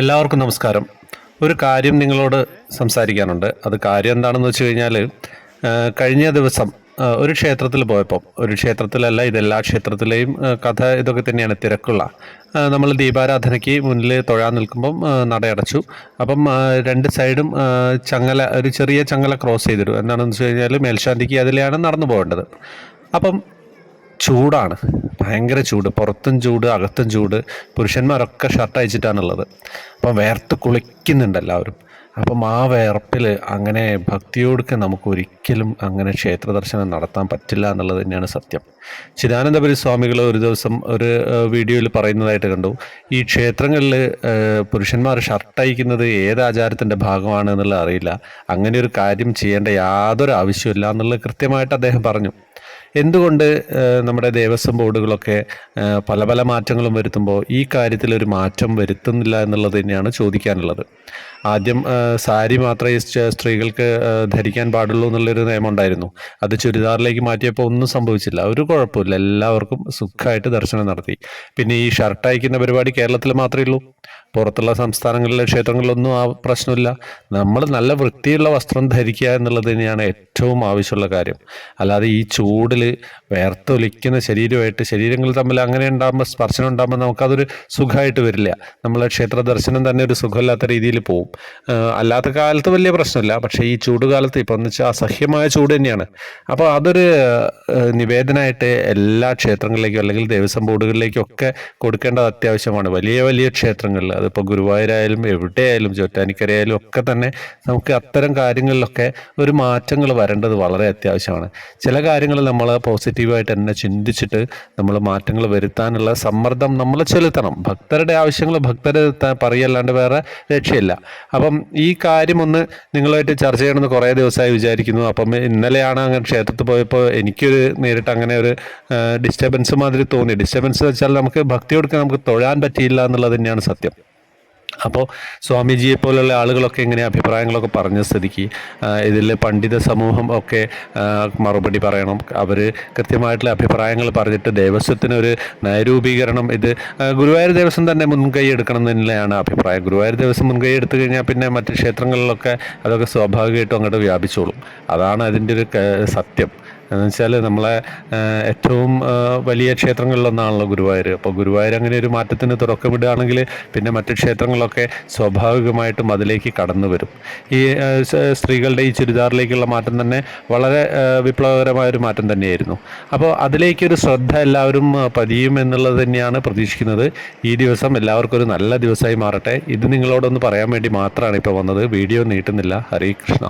എല്ലാവർക്കും നമസ്കാരം. ഒരു കാര്യം നിങ്ങളോട് സംസാരിക്കാനുണ്ട്. അത് കാര്യം എന്താണെന്ന് വെച്ച് കഴിഞ്ഞാൽ കഴിഞ്ഞ ദിവസം ഒരു ക്ഷേത്രത്തിൽ പോയപ്പോൾ ഒരു ക്ഷേത്രത്തിലല്ല ഇതെല്ലാ ക്ഷേത്രത്തിലെയും കഥ ഇതൊക്കെ തന്നെയാണ് തിരക്കുള്ള. നമ്മൾ ദീപാരാധനയ്ക്ക് മുന്നിൽ തൊഴാൻ നിൽക്കുമ്പം നടയടച്ചു അപ്പം രണ്ട് സൈഡും ചങ്ങല ഒരു ചെറിയ ചങ്ങല ക്രോസ് ചെയ്തിടും. എന്താണെന്ന് വെച്ച് കഴിഞ്ഞാൽ മേൽശാന്തിക്ക് അതിലെയാണ് നടന്നു പോകേണ്ടത്. അപ്പം ചൂടാണ്. ഭയങ്കര ചൂട്. പുറത്തും ചൂട് അകത്തും ചൂട്. പുരുഷന്മാരൊക്കെ ഷർട്ട് അയച്ചിട്ടാണുള്ളത് അപ്പം വേർത്ത് കുളിക്കുന്നുണ്ട് എല്ലാവരും. അപ്പം ആ വേർപ്പിൽ അങ്ങനെ ഭക്തിയോടൊക്കെ നമുക്ക് ഒരിക്കലും അങ്ങനെ ക്ഷേത്ര ദർശനം നടത്താൻ പറ്റില്ല എന്നുള്ളത് തന്നെയാണ് സത്യം. ചിദാനന്ദപുരി സ്വാമികൾ ഒരു ദിവസം ഒരു വീഡിയോയിൽ പറയുന്നതായിട്ട് കണ്ടു. ഈ ക്ഷേത്രങ്ങളിൽ പുരുഷന്മാർ ഷർട്ട് അയക്കുന്നത് ഏത് ആചാരത്തിന്റെ ഭാഗമാണ് എന്നുള്ളത് അറിയില്ല. അങ്ങനെ ഒരു കാര്യം ചെയ്യേണ്ട യാതൊരു ആവശ്യമില്ല എന്നുള്ളത് കൃത്യമായിട്ട് അദ്ദേഹം പറഞ്ഞു. എന്തുകൊണ്ട് നമ്മുടെ ദേവസ്വം ബോർഡുകളൊക്കെ പല പല മാറ്റങ്ങളും വരുത്തുമ്പോൾ ഈ കാര്യത്തിൽ ഒരു മാറ്റം വരുത്തുന്നില്ല എന്നുള്ളത് തന്നെയാണ് ചോദിക്കാനുള്ളത്. ആദ്യം സാരി മാത്രമേ സ്ത്രീകൾക്ക് ധരിക്കാൻ പാടുള്ളൂ എന്നുള്ളൊരു നിയമം ഉണ്ടായിരുന്നു അത് ചുരിദാറിലേക്ക് മാറ്റിയപ്പോൾ ഒന്നും സംഭവിച്ചില്ല. ഒരു കുഴപ്പമില്ല. എല്ലാവർക്കും സുഖമായിട്ട് ദർശനം നടത്തി. പിന്നെ ഈ ഷർട്ട് അയക്കുന്ന പരിപാടി കേരളത്തിൽ മാത്രമേ ഉള്ളൂ. പുറത്തുള്ള സംസ്ഥാനങ്ങളിലെ ക്ഷേത്രങ്ങളിലൊന്നും ആ പ്രശ്നമില്ല. നമ്മൾ നല്ല വൃത്തിയുള്ള വസ്ത്രം ധരിക്കുക എന്നുള്ളത് തന്നെയാണ് ഏറ്റവും ആവശ്യമുള്ള കാര്യം. അല്ലാതെ ഈ ചൂടിൽ വേർത്തൊലിക്കുന്ന ശരീരമായിട്ട് ശരീരങ്ങൾ തമ്മിൽ അങ്ങനെ ഉണ്ടാകുമ്പോൾ സ്പർശനം ഉണ്ടാകുമ്പോൾ നമുക്കതൊരു സുഖമായിട്ട് വരില്ല. നമ്മളെ ക്ഷേത്ര ദർശനം തന്നെ ഒരു സുഖമില്ലാത്ത രീതിയിൽ പോവും. അല്ലാത്ത കാലത്ത് വലിയ പ്രശ്നമില്ല. പക്ഷേ ഈ ചൂട് കാലത്ത് ഇപ്പം എന്ന് വെച്ചാൽ അസഹ്യമായ ചൂട് തന്നെയാണ്. അപ്പോൾ അതൊരു നിവേദനമായിട്ട് എല്ലാ ക്ഷേത്രങ്ങളിലേക്കും അല്ലെങ്കിൽ ദേവസ്വം ബോർഡുകളിലേക്കും ഒക്കെ കൊടുക്കേണ്ടത് അത്യാവശ്യമാണ്. വലിയ വലിയ ക്ഷേത്രങ്ങളിൽ. അതിപ്പോൾ ഗുരുവായൂരായാലും എവിടെയായാലും ചോറ്റാനിക്കരയായാലും ഒക്കെ തന്നെ നമുക്ക് അത്തരം കാര്യങ്ങളിലൊക്കെ ഒരു മാറ്റങ്ങൾ വരേണ്ടത് വളരെ അത്യാവശ്യമാണ്. ചില കാര്യങ്ങൾ നമ്മൾ പോസിറ്റീവായിട്ട് തന്നെ ചിന്തിച്ചിട്ട് നമ്മൾ മാറ്റങ്ങൾ വരുത്താനുള്ള സമ്മർദ്ദം നമ്മൾ ചെലുത്തണം. ഭക്തരുടെ ആവശ്യങ്ങൾ ഭക്തരെ പറയല്ലാണ്ട് വേറെ രക്ഷയില്ല. അപ്പം ഈ കാര്യം ഒന്ന് നിങ്ങളുമായിട്ട് ചർച്ച ചെയ്യണമെന്ന് കുറേ ദിവസമായി വിചാരിക്കുന്നു. അപ്പം ഇന്നലെയാണ് അങ്ങനെ ക്ഷേത്രത്തിൽ പോയപ്പോൾ എനിക്കൊരു നേരിട്ട് അങ്ങനെ ഒരു ഡിസ്റ്റർബൻസ് മാതിരി തോന്നി. ഡിസ്റ്റർബൻസ് വെച്ചാൽ നമുക്ക് ഭക്തിയോടൊക്കെ നമുക്ക് തൊഴാൻ പറ്റിയില്ല എന്നുള്ളത് തന്നെയാണ് സത്യം. അപ്പോൾ സ്വാമിജിയെ പോലുള്ള ആളുകളൊക്കെ ഇങ്ങനെ അഭിപ്രായങ്ങളൊക്കെ പറഞ്ഞ സ്ഥിതിക്ക് ഇതിൽ പണ്ഡിത സമൂഹം ഒക്കെ മറുപടി പറയണം. അവർ കൃത്യമായിട്ടുള്ള അഭിപ്രായങ്ങൾ പറഞ്ഞിട്ട് ദേവസ്വത്തിനൊരു നയരൂപീകരണം ഇത് ഗുരുവായൂർ ദേവസ്വം തന്നെ മുൻകൈ എടുക്കണം എന്ന് തന്നെയാണ് അഭിപ്രായം. ഗുരുവായൂർ ദേവസ്വം മുൻകൈ എടുത്തു കഴിഞ്ഞാൽ പിന്നെ മറ്റ് ക്ഷേത്രങ്ങളിലൊക്കെ അതൊക്കെ സ്വാഭാവികമായിട്ടും അങ്ങോട്ട് വ്യാപിച്ചോളും. അതാണ് അതിന്റെ ഒരു സത്യം. എന്ന് വെച്ചാൽ നമ്മളെ ഏറ്റവും വലിയ ക്ഷേത്രങ്ങളിലൊന്നാണല്ലോ ഗുരുവായൂർ. അപ്പോൾ ഗുരുവായൂർ അങ്ങനെ ഒരു മാറ്റത്തിന് തുറക്കമിടുകയാണെങ്കിൽ പിന്നെ മറ്റ് ക്ഷേത്രങ്ങളൊക്കെ സ്വാഭാവികമായിട്ടും അതിലേക്ക് കടന്നു വരും. ഈ സ്ത്രീകളുടെ ഈ ചുരിദാറിലേക്കുള്ള മാറ്റം തന്നെ വളരെ വിപ്ലവകരമായ ഒരു മാറ്റം തന്നെയായിരുന്നു. അപ്പോൾ അതിലേക്കൊരു ശ്രദ്ധ എല്ലാവരും പതിയും എന്നുള്ളത് തന്നെയാണ് പ്രതീക്ഷിക്കുന്നത്. ഈ ദിവസം എല്ലാവർക്കും ഒരു നല്ല ദിവസമായി മാറട്ടെ. ഇത് നിങ്ങളോടൊന്ന് പറയാൻ വേണ്ടി മാത്രമാണ് ഇപ്പോൾ വന്നത്. വീഡിയോ നീട്ടുന്നില്ല. ഹരേ കൃഷ്ണ.